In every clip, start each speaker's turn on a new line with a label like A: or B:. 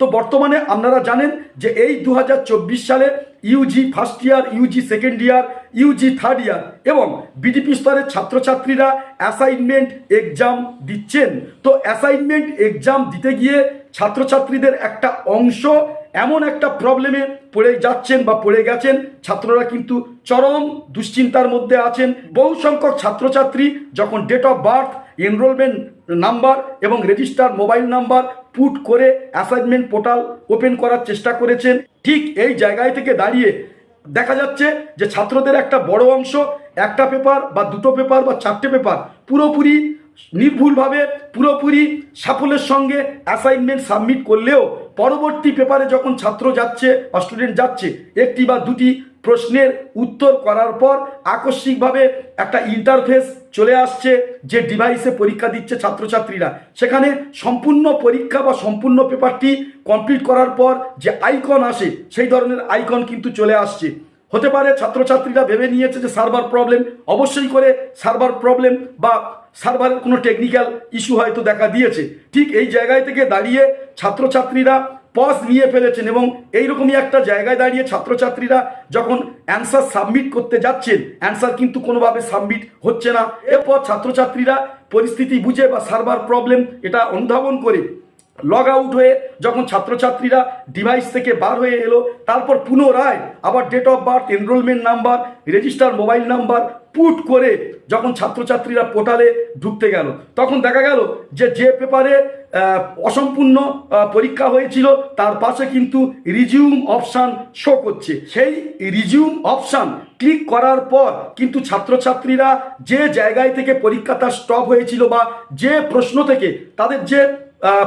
A: তো বর্তমানে আপনারা জানেন যে এই দু হাজার চব্বিশ সালে UG first year, UG second year, UG third year এবং বিডিপি স্তরের ছাত্রছাত্রীরা অ্যাসাইনমেন্ট এক্সাম দিচ্ছেন। তো অ্যাসাইনমেন্ট এক্সাম দিতে গিয়ে ছাত্রছাত্রীদের একটা অংশ এমন একটা প্রবলেমে পড়ে যাচ্ছেন বা পড়ে গেছেন। ছাত্ররা কিন্তু চরম দুশ্চিন্তার মধ্যে আছেন। বহু সংখ্যক ছাত্রছাত্রী যখন date of birth enrolment number এবং রেজিস্টার মোবাইল নাম্বার পুট করে অ্যাসাইনমেন্ট পোর্টাল ওপেন করার চেষ্টা করেছেন। ঠিক এই জায়গায় থেকে দাঁড়িয়ে দেখা যাচ্ছে যে ছাত্রদের একটা বড় অংশ একটা পেপার বা দুটো পেপার বা চারটে পেপার পুরোপুরি নির্ভুলভাবে পুরোপুরি সাফল্যের সঙ্গে অ্যাসাইনমেন্ট সাবমিট করলেও পরবর্তী পেপারে যখন ছাত্র যাচ্ছে বা স্টুডেন্ট যাচ্ছে, একটি বা দুটি প্রশ্নের উত্তর করার পর আকস্মিকভাবে একটা ইন্টারফেস চলে আসছে যে ডিভাইসে পরীক্ষা দিচ্ছে ছাত্রছাত্রীরা। সেখানে সম্পূর্ণ পরীক্ষা বা সম্পূর্ণ পেপারটি কমপ্লিট করার পর যে আইকন আসে, সেই ধরনের আইকন কিন্তু চলে আসছে। হতে পারে ছাত্রছাত্রীরা ভেবে নিয়েছে যে সার্ভার প্রবলেম অবশ্যই করে সার্ভার প্রবলেম বা সার্ভারের কোনো টেকনিক্যাল ইস্যু হয়তো দেখা দিয়েছে। ঠিক এই জায়গায় থেকে দাঁড়িয়ে ছাত্রছাত্রীরা পজ নিয়ে ফেলেছেন এবং এইরকমই একটা জায়গায় দাঁড়িয়ে ছাত্রছাত্রীরা যখন অ্যান্সার সাবমিট করতে যাচ্ছেন, অ্যান্সার কিন্তু কোনোভাবে সাবমিট হচ্ছে না। এরপর ছাত্রছাত্রীরা পরিস্থিতি বুঝে বা সার্ভার প্রবলেম এটা অনুধাবন করে লগ আউট হয়ে যখন ছাত্রছাত্রীরা ডিভাইস থেকে বার হয়ে এলো, তারপর পুনরায় আবার date of birth, enrolment number, register mobile number put করে যখন ছাত্রছাত্রীরা পোর্টালে ঢুকতে গেল, তখন দেখা গেল যে যে পেপারে অসম্পূর্ণ পরীক্ষা হয়েছিল, তার পাশে কিন্তু রিজিউম অপশান শো করছে। সেই রিজিউম অপশান ক্লিক করার পর কিন্তু ছাত্রছাত্রীরা যে জায়গায় থেকে পরীক্ষাটা স্টপ হয়েছিল বা যে প্রশ্ন থেকে তাদের যে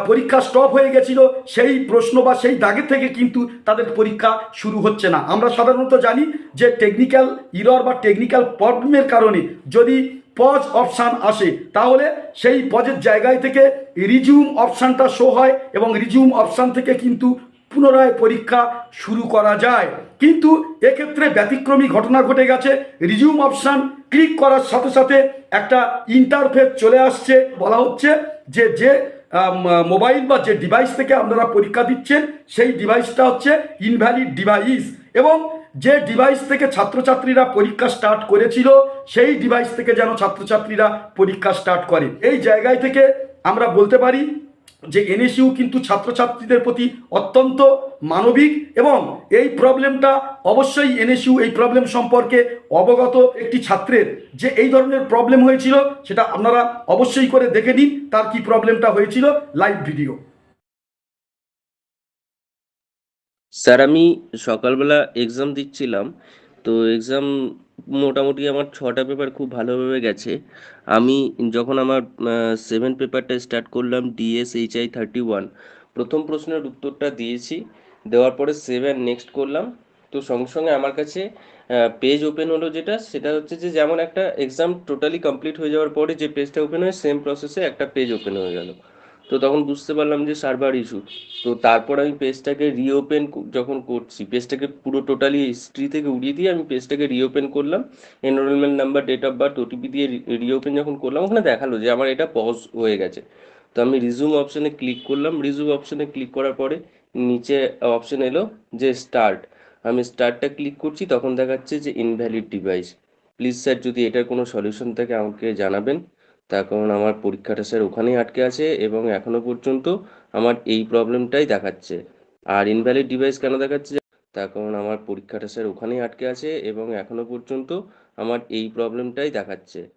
A: পরীক্ষা স্টপ হয়ে গেছিল। সেই প্রশ্ন বা সেই দাগের থেকে কিন্তু তাদের পরীক্ষা শুরু হচ্ছে না। আমরা সাধারণত জানি যে টেকনিক্যাল ইরর বা টেকনিক্যাল প্রবলেমের কারণে যদি পজ অপশান আসে, তাহলে সেই পজের জায়গায় থেকে রিজিউম অপশানটা শো হয় এবং রিজিউম অপশান থেকে কিন্তু পুনরায় পরীক্ষা শুরু করা যায়। কিন্তু এক্ষেত্রে ব্যতিক্রমী ঘটনা ঘটে গেছে। রিজিউম অপশান ক্লিক করার সাথে সাথে একটা ইন্টারফেস চলে আসছে। বলা হচ্ছে যে যে মোবাইল বা যে ডিভাইস থেকে আপনারা পরীক্ষা দিচ্ছেন, সেই ডিভাইসটা হচ্ছে ইনভ্যালিড ডিভাইস এবং যে ডিভাইস থেকে ছাত্রছাত্রীরা পরীক্ষা স্টার্ট করেছিল, সেই ডিভাইস থেকে যেন ছাত্রছাত্রীরা পরীক্ষা স্টার্ট করে। এই জায়গায় থেকে আমরা বলতে পারি যে এনএসইউ কিন্তু ছাত্রছাত্রীদের প্রতি অত্যন্ত মানবিক এবং এই প্রবলেমটা অবশ্যই এনএসইউ এই প্রবলেম সম্পর্কে অবগত একটি ছাত্রের যে এই ধরনের প্রবলেম হয়েছিল সেটা আপনারা অবশ্যই করে দেখে নিন তার কি প্রবলেমটা হয়েছিল লাইভ ভিডিও
B: স্যার আমি সকালবেলা এক্সাম দিচ্ছিলাম, তো এক্সাম মোটামুটি আমার ছটা পেপার খুব ভালোভাবে গেছে। আমি যখন আমার সেভেন পেপারটা স্টার্ট করলাম ডিএস এইচআই থার্টি ওয়ান প্রথম প্রশ্নের উত্তরটা দিয়েছি। দেওয়ার পরে সেভেন নেক্সট করলাম। তো সঙ্গে সঙ্গে আমার কাছে পেজ ওপেন হলো যেটা, সেটা হচ্ছে যে যেমন একটা এক্সাম টোটালি কমপ্লিট হয়ে যাওয়ার পরে যে পেজটা ওপেন হয় সেম প্রসেসে একটা পেজ ওপেন হয়ে গেল। তো তখন বুঝতে পারলাম যে সার্ভার ইস্যু তো তারপর আমি পেজটাকে রিওপেন যখন করছি পেজটাকে পুরো টোটালি হিস্ট্রি থেকে উড়িয়ে দিয়ে আমি পেজটাকে রিওপেন করলাম। Enrolment number date of birth OTP দিয়ে রিওপেন যখন করলাম, ওখানে দেখাল যে আমার এটা পজ হয়ে গেছে। তো আমি রিজুম অপশানে ক্লিক করলাম। রিজুম অপশানে ক্লিক করার পরে নিচে অপশান এলো যে স্টার্ট আমি স্টার্টটা ক্লিক করছি, তখন দেখাচ্ছে যে ইনভ্যালিড ডিভাইস প্লিজ স্যার যদি এটার কোনো সলিউশন থাকে আমাকে জানাবেন। তার কারণ আমার পরীক্ষাটা স্যার ওখানেই আটকে আছে এবং এখনও পর্যন্ত আমার এই প্রবলেমটাই দেখাচ্ছে। আর ইনভ্যালিড ডিভাইস কেন দেখাচ্ছে? তার কারণ আমার পরীক্ষাটা স্যার ওখানেই আটকে আছে এবং এখনও পর্যন্ত আমার এই প্রবলেমটাই দেখাচ্ছে।